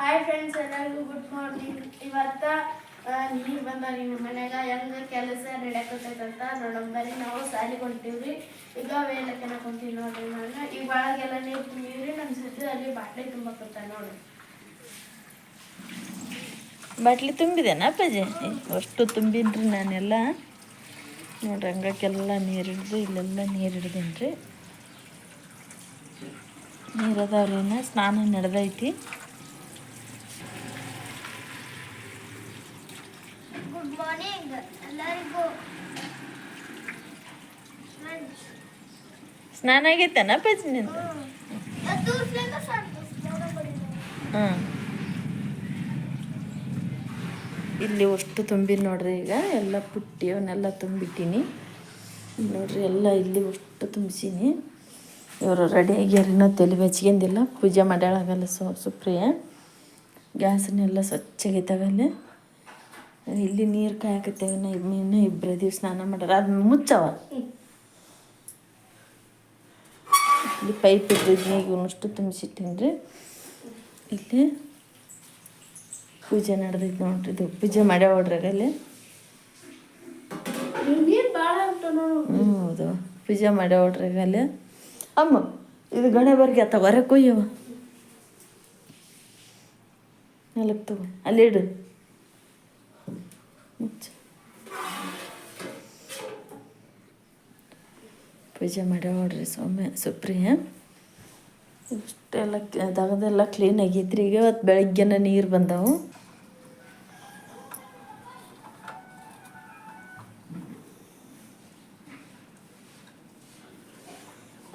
Hi friends ಎಲ್ಲರಿಗೂ good morning ಇವತ್ತ ನೀರು ಬಂದ ನಿಮ್ಮ ಮನ್ಯಾಗ. ಹೆಂಗ ಕೆಲಸ ನಡೆಯಕತ್ತೈತಂತ ಬರ್ರಿ ನಾವು ಸಾಲಿ ಹೊಂಟೀವ್ರಿ. ಈಗ ವೇಲಕ್ಕೆ ಕುಂತೀವಿ ನೋಡ್ರಿ ನಾನು. ಈಗ ಒಳಗೆಲ್ಲ ನೀರು ತುಂಬಿವ್ರಿ. ನಮ್ಮ ಸುತ್ತ ಅಲ್ಲಿ ಬಾಟ್ಲಿ ತುಂಬಕತ್ತ ನೋಡ್ರಿ. ಬಾಟ್ಲಿ ತುಂಬಿದೇನ ಪಜೆ ಅಷ್ಟು ತುಂಬಿನ್ರಿ ನಾನೆಲ್ಲ. ನೋಡ್ರಿ ಹಂಗಕ್ಕೆಲ್ಲ ನೀರು ಹಿಡ್ದು, ಇಲ್ಲೆಲ್ಲ ನೀರು ಹಿಡ್ದೇನ್ರಿ. ನೀರು ಅದಾವ್ರಿ ಸ್ನಾನ ನಡೆದೈತಿ. ಗುಡ್ ಮಾರ್ನಿಂಗ್ ಎಲ್ಲರಿಗೂ ಸ್ನಾನ. ಆಗೈತನ ಪಜ್ನಿ ಹಾಂ ಇಲ್ಲಿ ಅಷ್ಟು ತುಂಬಿ ನೋಡ್ರಿ ಈಗ. ಎಲ್ಲ ಪುಟ್ಟಿ ಅವನ್ನೆಲ್ಲ ತುಂಬಿಟ್ಟೀನಿ. ನೋಡ್ರಿ ಎಲ್ಲ ಇಲ್ಲಿ ಅಷ್ಟು ತುಂಬಿಸೀನಿ. ಇವರು ರೆಡಿ ಆಗ್ಯಾರ ಇನ್ನೂ ತಲೆ ಬೆಚ್ಕೊಂಡಿಲ್ಲ. ಪೂಜೆ ಮಾಡ್ಯಾಳಾಗಲ್ಲ ಸೊ ಸುಪ್ರಿಯ ಗ್ಯಾಸನ್ನೆಲ್ಲ ಸ್ವಚ್ಛಾಗೈತವೆ ಅಲ್ಲಿ. ಇಲ್ಲಿ ನೀರು ಕಾಯಕತ್ತೇವೆ ನಾ ಇನ್ನೂ ಇಬ್ಬರು ಇದೀವಿ ಸ್ನಾನ ಮಾಡ್ಯಾರ. ಅದನ್ನ ಮುಚ್ಚವ. ಇಲ್ಲಿ ಪೈಪ್ ಇದ್ದಿದ್ದು ಈಗ ಇವನಷ್ಟು ತುಂಬಿಸಿಟ್ಟೀನಿ ರೀ ಇಲ್ಲಿ ಪೂಜೆ ನಡೆದೈತೆ ನೋಡ್ರಿ. ಇದು ಪೂಜೆ ಮಾಡ್ಯಾವ ಹೊಡ್ರಾಗ ನೋಡು. ಹ್ಞೂ ಹೌದು. ಪೂಜೆ ಮಾಡ್ಯಾವ ಹೊಡ್ರಾಗ ಅಲ್ಲಿ ಅಮ್ಮ ಇದು ಗಣೆ ಬರ್ಗೆ ಆತ ಹೊರಗೆ ಕೊಯ್ಯವ. ತಗೋ. ಅಲ್ಲಿ ಇಡು. ಮುಚ್ಚು ಪೂಜೆ ಮಾಡಿ ನೋಡ್ರಿ ಸೌಮ್ಯ ಸುಪ್ರಿಯ? ಇಷ್ಟೆಲ್ಲ ದಗದೆಲ್ಲ ಕ್ಲೀನ್ ಆಗೈತ್ರಿ. ಈಗ ಇವತ್ತು ಬೆಳಗ್ಗೆನ ನೀರು ಬಂದವು.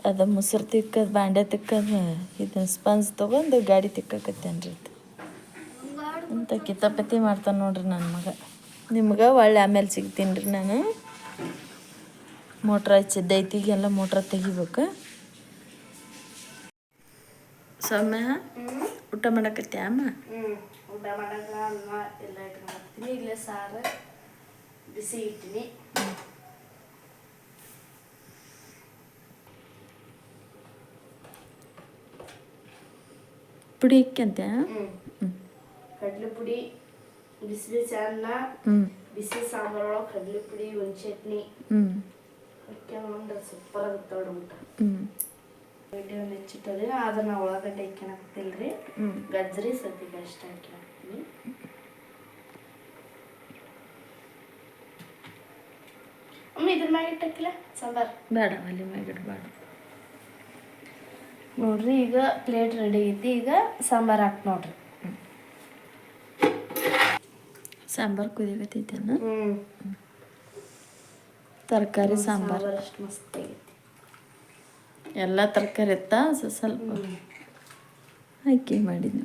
ಅದು ಮೊಸರು ತಿಕ್ಕದು ಬಾಂಡೆ ತಿಕ್ಕದು ಇದನ್ನ ಸ್ಪಂಜ್ ತೊಗೊಂಡು ಗಾಡಿ ತಿಕ್ಕಕತ್ತೇನ್ರಿ ಅಂತ ಕಿತಾಪತಿ ಮಾಡ್ತಾನೆ ನೋಡ್ರಿ ನನ್ನ ಮಗ. ನಿಮ್ಗೆ ಒಳ್ಳೆ ಆಮೇಲೆ ಸಿಗ್ತೀನಿ ರೀ ನಾನು. ಮೋಟ್ರ್ ಹಚ್ಚಿದ್ದೈತಿ ಈಗೆಲ್ಲ ಮೋಟ್ರ್ ತೆಗಿಬೇಕು. ಸೌಮ್ಯ ಊಟ ಮಾಡಕತ್ತೆ ಅಮ್ಮ? ಊಟ ಮಾಡಕ ಅನ್ನ ಎಲ್ಲ ಇಟ್ಕೊಂಡ್ಬರ್ತೀನಿ ಇಲ್ಲೇ ಸಾರು ಬಿಸಿ ಇಟ್ಟಿನಿ ಪುಡಿ ಇಕ್ಕಂತೆ ಕಡಲೆ ಪುಡಿ. ಬಿಸಿ ಅನ್ನ ಬಿಸಿ ಸಾಂಬಾರ್ ಒಳಗೆ ಕಡಲೆ ಪುಡಿ ಒಂದು ಚಟ್ನಿ. ಹಾಕ್ಯಂದ್ರೆ ಸೂಪರ್ ಆಗುತ್ತೆ ನೋಡಿ ಊಟ. ವಿಡಿಯೋ ನೆಚ್ಚಿಟ್ಟದೆ ಅದನ್ನ ಒಳಗಡೆ ಹಾಕ್ಯಣಕ್ತಿಲ್ರಿ ಹ್ಞೂ ಗಜ್ರಿ ಸದ್ಯಕ್ಕೆ ಅಷ್ಟೇ ಹಾಕ್ಯಣಕ್ತೀನಿ ಅಮ್ಮ ಇದ್ರ ಮ್ಯಾಗ ಇಟ್ಟಕ್ಕಿಲ್ಲ? ಸಾಂಬಾರ್? ಬೇಡ ಅಲ್ಲಿ ಮ್ಯಾಗಿಡ ಬೇಡ ನೋಡ್ರಿ ಈಗ ಪ್ಲೇಟ್ ರೆಡಿ ಐತಿ ಈಗ ಸಾಂಬಾರ್ ಹಾಕಿ ನೋಡ್ರಿ. ಸಾಂಬಾರು ಕುದಿಯಕತ್ತೈತೇನ ಹ್ಮ್. ತರಕಾರಿ ಸಾಂಬಾರು. ಸಾಂಬಾರ್ ಅಷ್ಟು ಮಸ್ತ್ ಆಗೈತಿ. ಎಲ್ಲ ತರಕಾರಿ ಇತ್ತ? ಸ್ವಲ್ಪ ಹಾಕಿ ಮಾಡಿದ್ವಿ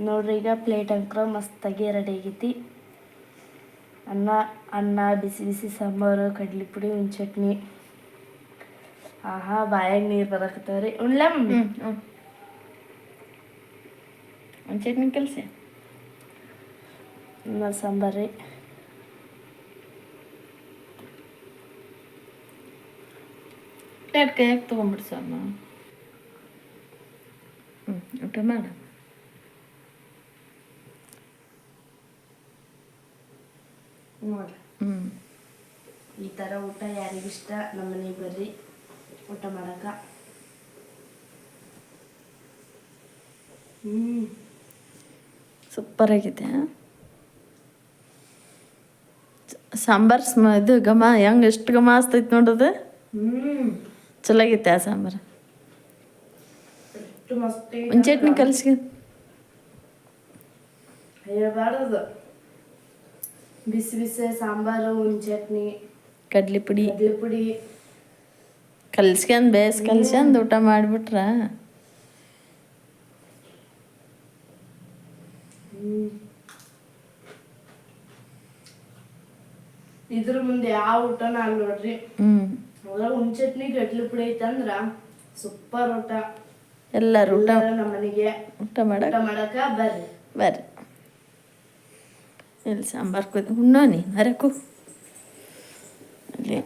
ನೋಡ್ರಿ ಈಗ ಪ್ಲೇಟ್ ಅಂಕ್ರ ಮಸ್ತಾಗಿ ರೆಡಿ ಆಗೈತಿ. ಅನ್ನ ಅನ್ನ ಬಿಸಿ ಬಿಸಿ ಸಾಂಬಾರು ಕಡ್ಲಿ ಪುಡಿ ಒಂದು ಚಟ್ನಿ. ಆಹಾ ಬಾಯಾಗ ನೀರು ಬರಕತ್ತವ್ರಿ. ರೀ ಹ್ಞೂ ಒಂದು ಚಟ್ನಿ ಕೆಲಸ? ಅನ್ನ ಸಾಂಬಾರಿ ಎರಡು ಕೈಯಾಗ ತೊಗೊಂಬಿಡು ಹ್ಮ್ ಹ್ಞೂ ಊಟ ಮಾಡ. ನೋಡ್ರಿ. ಈ ಥರ ಊಟ ಯಾರಿಗಿಷ್ಟ ನಮ್ಮ ಮನೆಗೆ ಬರ್ರಿ. ಊಟ ಮಾಡಕ ಹ್ಞೂ ಸೂಪರ್ ಆಗಿದೆ ಸಾಂಬಾರ್ ಸ್ಮ ಇದು ಘಮ ಹೆಂಗೆ ಎಷ್ಟು ಘಮ ಅಸ್ತೈತೆ ನೋಡೋದು ಚಲೋ ಆಗೈತೆ ಆ ಸಾಂಬಾರು. ಚಟ್ನಿ ಕಲಸಿ ಹೇಳ್ಬಾರ್ದು ಬಿಸಿ ಬಿಸಿ ಸಾಂಬಾರು ಒಂದು ಚಟ್ನಿ ಕಡ್ಲಿ ಪುಡಿ ಕಡ್ಲಿ ಪುಡಿ ಕಲ್ಸ್ಕೊಂಡ್ ಬೇಸ್ ಕಲ್ಸ್ಕೊಂಡ್ ಊಟ ಮಾಡ್ಬಿಟ್ರ? ಇದ್ರ ಮುಂದೆ ಯಾವ ಊಟ ನಾನು ನೋಡ್ರಿ. ಹ್ಮ್. ಅದ್ರಾಗ ಒಂದು ಚಟ್ನಿ ಕಡ್ಲೆ ಪುಡಿ ಐತಂದ್ರ ಸೂಪರ್ ಊಟ. ಎಲ್ಲರೂ ಊಟ ನಮ್ಮನೆಗೆ ನಮ್ಮ ಮನೆಗೆ ಊಟ ಊಟ ಮಾಡಕ ಬರ್ರಿ. ಬರ್ರಿ. ಎಲ್ಲಿ ಸಾಂಬಾರು ಕುದಿ ಉಣ್ಣೋ ನೀ ನರಕು ಅಲ್ಲಿ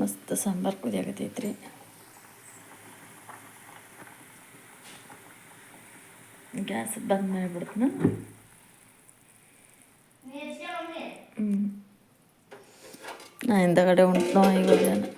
ಮಸ್ತ್ ಸಾಂಬಾರು ಕುದಿಯಾಗತೈತ್ರಿ ಗ್ಯಾಸ್ ಬಂದ್ ಮಾಡಿಬಿಡ್ತೀನಿ. ನಾ ಹಿಂದಗಡೆ ಉಂಟು ಇವಾಗ